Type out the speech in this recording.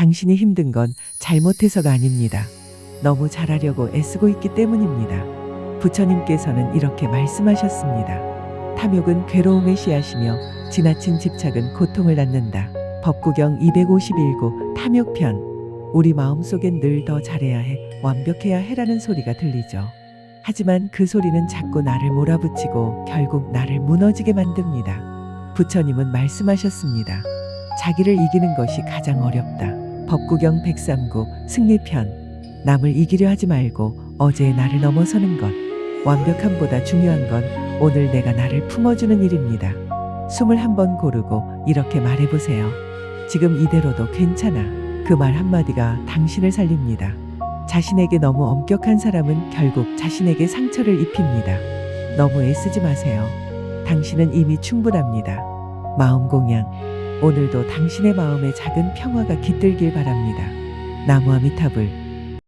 당신이 힘든 건 잘못해서가 아닙니다. 너무 잘하려고 애쓰고 있기 때문입니다. 부처님께서는 이렇게 말씀하셨습니다. 탐욕은 괴로움의 씨앗이며 지나친 집착은 고통을 낳는다. 법구경 251구 탐욕편 우리 마음속엔 늘 더 잘해야 해, 완벽해야 해라는 소리가 들리죠. 하지만 그 소리는 자꾸 나를 몰아붙이고 결국 나를 무너지게 만듭니다. 부처님은 말씀하셨습니다. 자기를 이기는 것이 가장 어렵다. 법구경 103구 승리편 남을 이기려 하지 말고 어제의 나를 넘어서는 것. 완벽함보다 중요한 건 오늘 내가 나를 품어주는 일입니다. 숨을 한번 고르고 이렇게 말해보세요. 지금 이대로도 괜찮아. 그 말 한마디가 당신을 살립니다. 자신에게 너무 엄격한 사람은 결국 자신에게 상처를 입힙니다. 너무 애쓰지 마세요. 당신은 이미 충분합니다. 마음 공양. 오늘도 당신의 마음에 작은 평화가 깃들길 바랍니다. 나무 아미타불